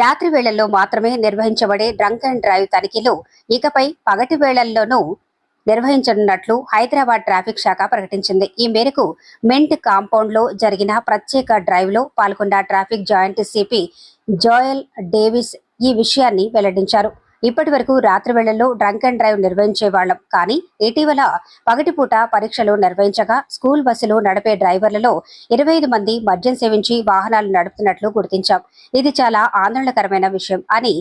రాత్రి వేళల్లో మాత్రమే నిర్వహించబడే డ్రంక్ అండ్ డ్రైవ్ తనిఖీలు ఇకపై పగటి వేళల్లోనూ నిర్వహించనున్నట్లు హైదరాబాద్ ట్రాఫిక్ శాఖ ప్రకటించింది. ఈ మేరకు మింట్ కాంపౌండ్లో జరిగిన ప్రత్యేక డ్రైవ్లో పాల్గొన్న traffic joint CP Joel Davis ఈ విషయాన్ని వెల్లడించారు. ఇప్పటి వరకు రాత్రి వేళల్లో డ్రంక్ అండ్ డ్రైవ్ నిర్వహించే వాళ్ళం. కానీ ఇటీవల పగటిపూట పరీక్షలు నిర్వహించగా స్కూల్ బస్సులు నడిపే డ్రైవర్లలో ఇరవై ఐదు మంది మద్యం సేవించి వాహనాలు నడుపుతున్నట్లు గుర్తించాం. ఇది చాలా ఆందోళనకరమైన విషయం అని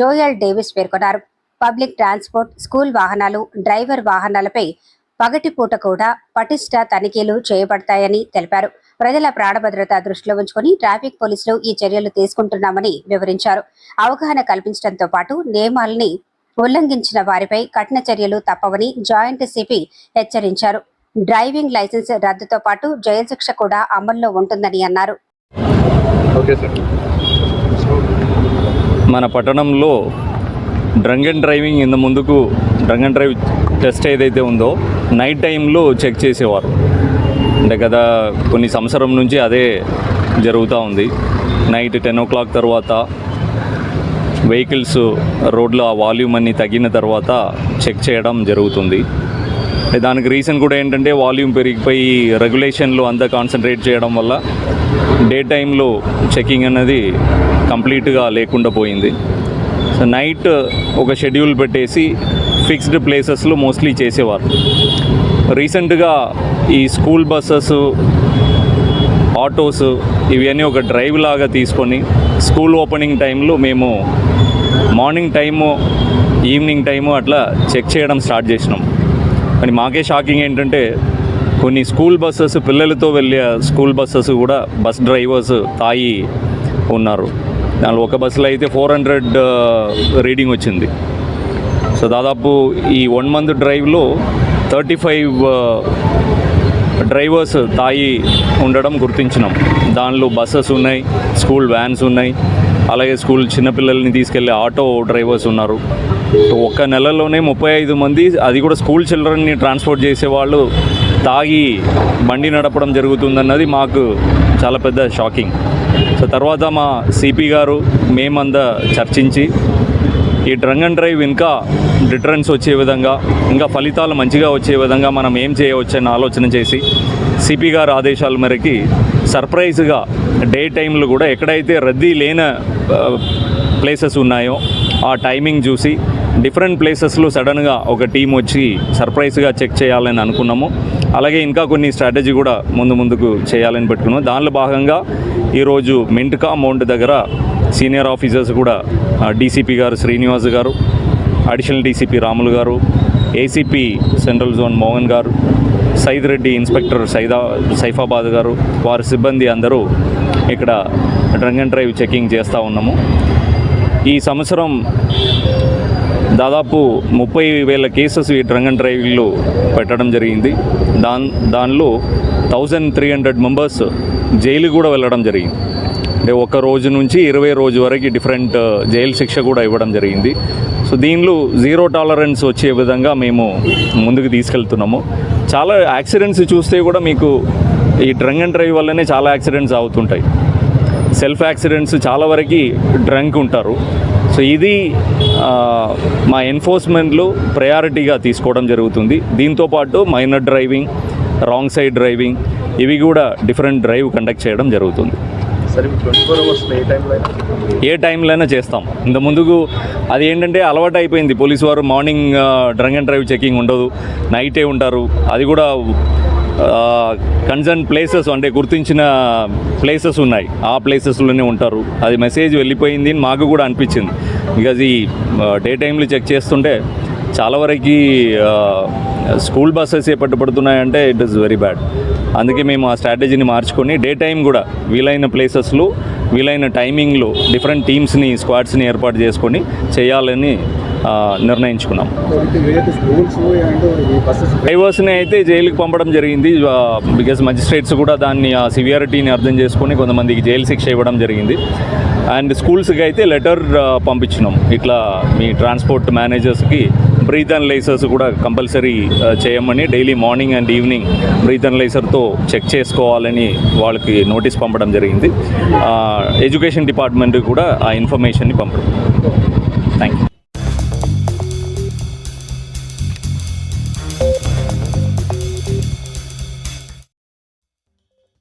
జోయల్ డేవిస్ పేర్కొన్నారు. పబ్లిక్ ట్రాన్స్పోర్ట్ స్కూల్ వాహనాలు డ్రైవర్ వాహనాలపై పగటిపూట కూడా పటిష్ట తనిఖీలు చేయబడతాయని తెలిపారు. ప్రజల ప్రాణభద్రత దృష్టిలో ఉంచుకొని ట్రాఫిక్ పోలీసులు ఈ చర్యలు తీసుకుంటున్నామని వివరించారు. అవగాహన కల్పించడంతో పాటు నియమాల్ని ఉల్లంఘించిన వారిపై కఠిన చర్యలు తప్పవని జాయింట్ సిపి హెచ్చరించారు. డ్రైవింగ్ లైసెన్స్ రద్దుతో పాటు జైలు శిక్ష కూడా అమల్లో ఉంటుందని అన్నారు. Okay sir. మన పట్టణంలో డ్రంక్ అండ్ డ్రైవింగ్ ఇంత ముందుకు డ్రంక్ అండ్ డ్రైవ్ టెస్ట్ ఏదైతే ఉందో నైట్ టైంలో చెక్ చేసేవారు. అంటే గత కొన్ని సంవత్సరం నుంచి అదే జరుగుతూ ఉంది. నైట్ టెన్ ఓ క్లాక్ తర్వాత వెహికల్స్ రోడ్లో ఆ వాల్యూమ్ అన్ని తగ్గిన తర్వాత చెక్ చేయడం జరుగుతుంది. దానికి రీజన్ కూడా ఏంటంటే వాల్యూమ్ పెరిగిపోయి రెగ్యులేషన్లో అంతా కాన్సన్ట్రేట్ చేయడం వల్ల డే టైంలో చెకింగ్ అనేది కంప్లీట్గా లేకుండా పోయింది. సో నైట్ ఒక షెడ్యూల్ పెట్టేసి ఫిక్స్డ్ ప్లేసెస్లో మోస్ట్లీ చేసేవారు. రీసెంట్గా ఈ స్కూల్ బస్సెస్ ఆటోస్ ఇవన్నీ ఒక డ్రైవ్ లాగా తీసుకొని స్కూల్ ఓపెనింగ్ టైంలో మేము మార్నింగ్ టైము ఈవినింగ్ టైము అట్లా చెక్ చేయడం స్టార్ట్ చేసినాం. కానీ మాకే షాకింగ్ ఏంటంటే కొన్ని స్కూల్ బస్సెస్ పిల్లలతో వెళ్ళే స్కూల్ బస్సెస్ కూడా బస్ డ్రైవర్స్ తాగి ఉన్నారు. దానిలో ఒక బస్సులో అయితే ఫోర్ హండ్రెడ్ రీడింగ్ వచ్చింది. సో దాదాపు ఈ వన్ మంత్ డ్రైవ్లో థర్టీ ఫైవ్ డ్రైవర్స్ తాగి ఉండడం గుర్తించినాం. దానిలో బస్సెస్ ఉన్నాయి స్కూల్ వ్యాన్స్ ఉన్నాయి. అలాగే స్కూల్ చిన్నపిల్లల్ని తీసుకెళ్ళే ఆటో డ్రైవర్స్ ఉన్నారు. ఒక్క నెలలోనే ముప్పై ఐదు మంది అది కూడా స్కూల్ చిల్డ్రన్ని ట్రాన్స్పోర్ట్ చేసేవాళ్ళు తాగి బండి నడపడం జరుగుతుందన్నది మాకు చాలా పెద్ద షాకింగ్ సో తర్వాత మా సిపి గారు మేమంతా చర్చించి ఈ డ్రంగ్ అండ్ డ్రైవ్ ఇంకా డిటరెన్స్ వచ్చే విధంగా ఇంకా ఫలితాలు మంచిగా వచ్చే విధంగా మనం ఏం చేయవచ్చని ఆలోచన చేసి సిపి గారి ఆదేశాల మేరకి సర్ప్రైజ్గా డే టైంలో కూడా ఎక్కడైతే రద్దీ లేని ప్లేసెస్ ఉన్నాయో ఆ టైమింగ్ చూసి డిఫరెంట్ ప్లేసెస్లో సడన్గా ఒక టీం వచ్చి సర్ప్రైజ్గా చెక్ చేయాలని అనుకున్నాము. అలాగే ఇంకా కొన్ని స్ట్రాటజీ కూడా ముందు ముందుకు చేయాలని పెట్టుకున్నాం. దానిలో భాగంగా ఈరోజు మింట్కా మౌంట్ దగ్గర సీనియర్ ఆఫీసర్స్ కూడా డీసీపీ గారు శ్రీనివాస్ గారు అడిషనల్ డీసీపీ రాములు గారు ఏసీపీ సెంట్రల్ జోన్ మోహన్ గారు సైద్ రెడ్డి ఇన్స్పెక్టర్ సైదా సైఫాబాద్ గారు వారి సిబ్బంది అందరూ ఇక్కడ డ్రంక్ అండ్ డ్రైవ్ చెకింగ్ చేస్తూ ఉన్నాము. ఈ సంవత్సరం దాదాపు ముప్పై వేల కేసెస్ ఈ డ్రంగ్ అండ్ డ్రైవ్లో పెట్టడం జరిగింది. దాన్ దానిలో thousand three hundred members jail కూడా వెళ్ళడం జరిగింది. అంటే ఒక రోజు నుంచి ఇరవై రోజు వరకు డిఫరెంట్ జైలు శిక్ష కూడా ఇవ్వడం జరిగింది. సో దీనిలో జీరో టాలరెన్స్ వచ్చే విధంగా మేము ముందుకు తీసుకెళ్తున్నాము. చాలా యాక్సిడెంట్స్ చూస్తే కూడా మీకు ఈ డ్రంగ్ అండ్ డ్రైవ్ వల్లనే చాలా యాక్సిడెంట్స్ అవుతుంటాయి. సెల్ఫ్ యాక్సిడెంట్స్ చాలా వరకు డ్రంక్ ఉంటారు. సో ఇది మా ఎన్ఫోర్స్మెంట్లో ప్రయారిటీగా తీసుకోవడం జరుగుతుంది. దీంతోపాటు minor driving wrong side driving ఇవి కూడా డిఫరెంట్ డ్రైవ్ కండక్ట్ చేయడం జరుగుతుంది. ఏ టైంలో అయినా చేస్తాం. ఇంత ముందుకు అది ఏంటంటే అలవాటు అయిపోయింది. పోలీసు వారు morning drunk and drive checking ఉండదు. నైటే ఉంటారు. అది కూడా కన్సర్న్ ప్లేసెస్ అంటే గుర్తించిన ప్లేసెస్ ఉన్నాయి. ఆ ప్లేసెస్లోనే ఉంటారు. అది మెసేజ్ వెళ్ళిపోయింది అని మాకు కూడా అనిపించింది. బికాజ్ ఈ డే టైంలో చెక్ చేస్తుంటే చాలా వరకు స్కూల్ బస్సెస్ ఏ పట్టుబడుతున్నాయంటే ఇట్ ఇస్ వెరీ బ్యాడ్ అందుకే మేము ఆ స్ట్రాటజీని మార్చుకొని డే టైం కూడా వీలైన ప్లేసెస్లో వీలైన టైమింగ్లో డిఫరెంట్ టీమ్స్ని స్క్వాడ్స్ని ఏర్పాటు చేసుకొని చేయాలని నిర్ణయించుకున్నాం. డ్రైవర్స్ని అయితే జైలుకి పంపడం జరిగింది. బికాస్ మజిస్ట్రేట్స్ కూడా దాన్ని ఆ సివియారిటీని అర్థం చేసుకొని కొంతమందికి జైలు శిక్ష ఇవ్వడం జరిగింది. అండ్ స్కూల్స్కి అయితే లెటర్ పంపించినాం. ఇట్లా మీ ట్రాన్స్పోర్ట్ మేనేజర్స్కి బ్రీత్ అనలైజర్స్ కూడా కంపల్సరీ చేయమని daily morning and evening breath లైసర్తో check చేసుకోవాలని వాళ్ళకి నోటీస్ పంపడం జరిగింది. ఎడ్యుకేషన్ డిపార్ట్మెంట్ కూడా ఆ ఇన్ఫర్మేషన్ని పంపడం.